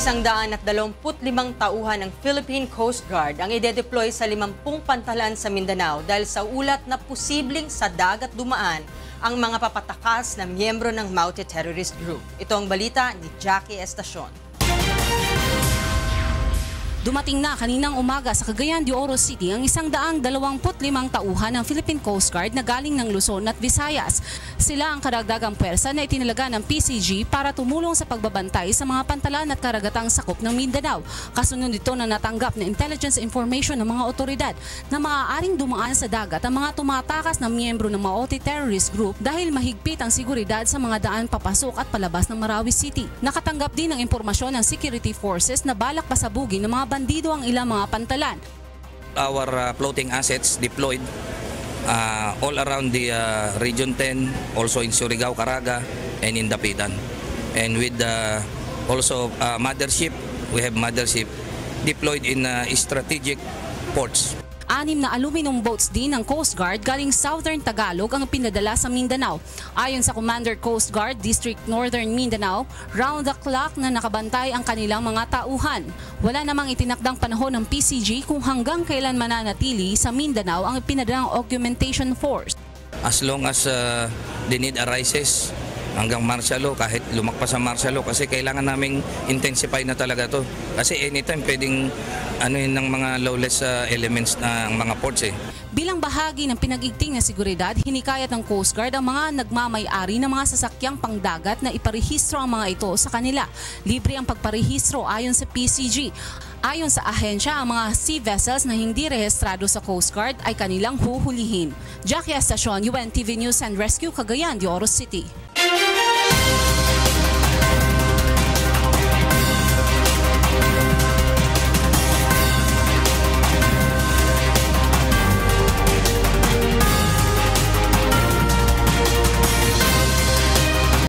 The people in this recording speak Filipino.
Isang daan at dalawamput limang tauhan ng Philippine Coast Guard ang ide-deploy sa limampung pantalan sa Mindanao dahil sa ulat na posibleng sa dagat dumaan ang mga papatakas na miyembro ng Maute Terrorist Group. Ito ang balita ni Jackie Estacion. Dumating na kaninang umaga sa Cagayan de Oro City ang isang daang dalawamput limang tauhan ng Philippine Coast Guard na galing ng Luzon at Visayas. Sila ang karagdagang pwersa na itinalaga ng PCG para tumulong sa pagbabantay sa mga pantalan at karagatang sakop ng Mindanao. Kasunod nito na natanggap na intelligence information ng mga otoridad na maaaring dumaan sa dagat ang mga tumatakas na miyembro ng Maote Terrorist Group dahil mahigpit ang seguridad sa mga daan papasok at palabas ng Marawi City. Nakatanggap din ng impormasyon ng security forces na balak pasabugin ng mga bandido ang ilang mga pantalan. our uh, floating assets deployed uh, all around the uh, Region 10, also in Surigao, Caraga, and in Dapitan. And with the also uh, mothership, we have mothership deployed in uh, strategic ports. Anim na aluminum boats din ng Coast Guard galing Southern Tagalog ang pinadala sa Mindanao. Ayon sa Commander Coast Guard District Northern Mindanao, round the clock na nakabantay ang kanilang mga tauhan. Wala namang itinakdang panahon ng PCG kung hanggang kailan mananatili sa Mindanao ang pinadalang augmentation force. As long as uh, the need arises, hanggang martial law, kahit lumakpas sa martial law, kasi kailangan naming intensify na talaga to. Kasi anytime pwedeng ano yun ng mga lawless uh, elements ng mga ports eh. Bilang bahagi ng pinag-igting na seguridad, hinikayat ng Coast Guard ang mga nagmamay-ari ng mga sasakyang pangdagat na iparehistro ang mga ito sa kanila. Libre ang pagparehistro ayon sa PCG. Ayon sa ahensya, ang mga sea vessels na hindi rehistrado sa Coast Guard ay kanilang huhulihin. Jackie Estacion, UNTV News and Rescue, Cagayan de Oro City.